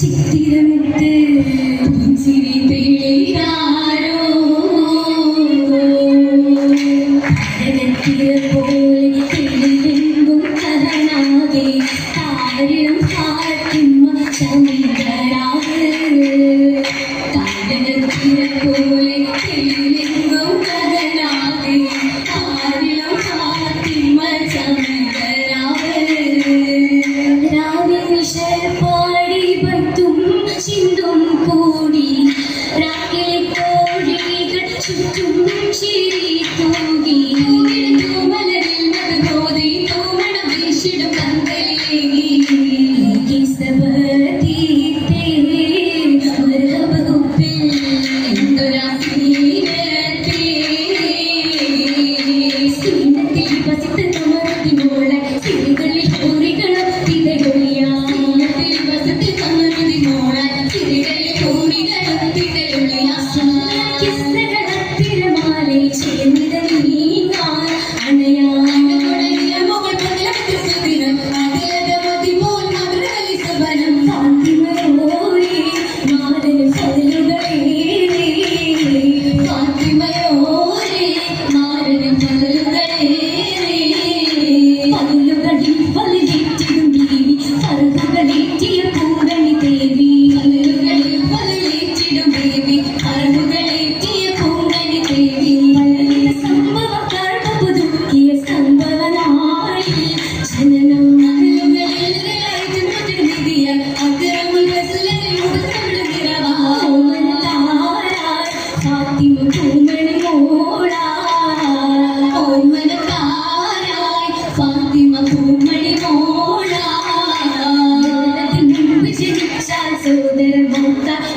ചിത്തിരമിട്ട് ചിരി പേരാരോ പോലെ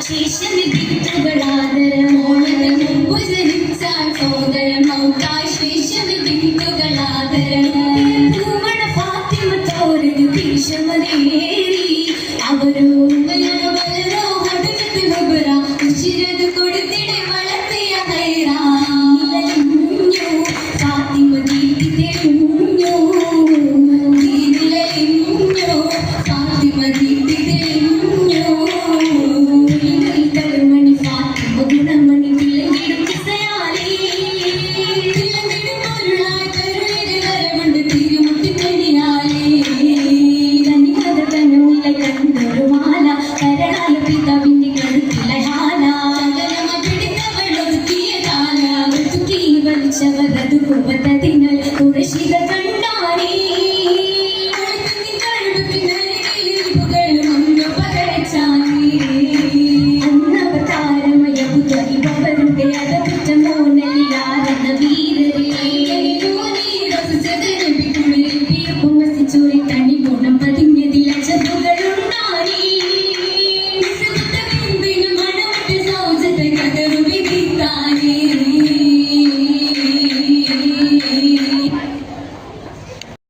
ശേഷന് ഗിറ്റുകളാദരമോളന് മുമ്പ് ജനിച്ചാൽ സോദരൻ മൗക്കായ് ശേഷന് ഗിറ്റുകളാദരമ ഫാത്തിമ തോരന് ഭീഷമതേറി അവരോ വളരോ അടുത്ത് വിവര ഉശിരത് കുറിച്ച് കുടുംബത്തെ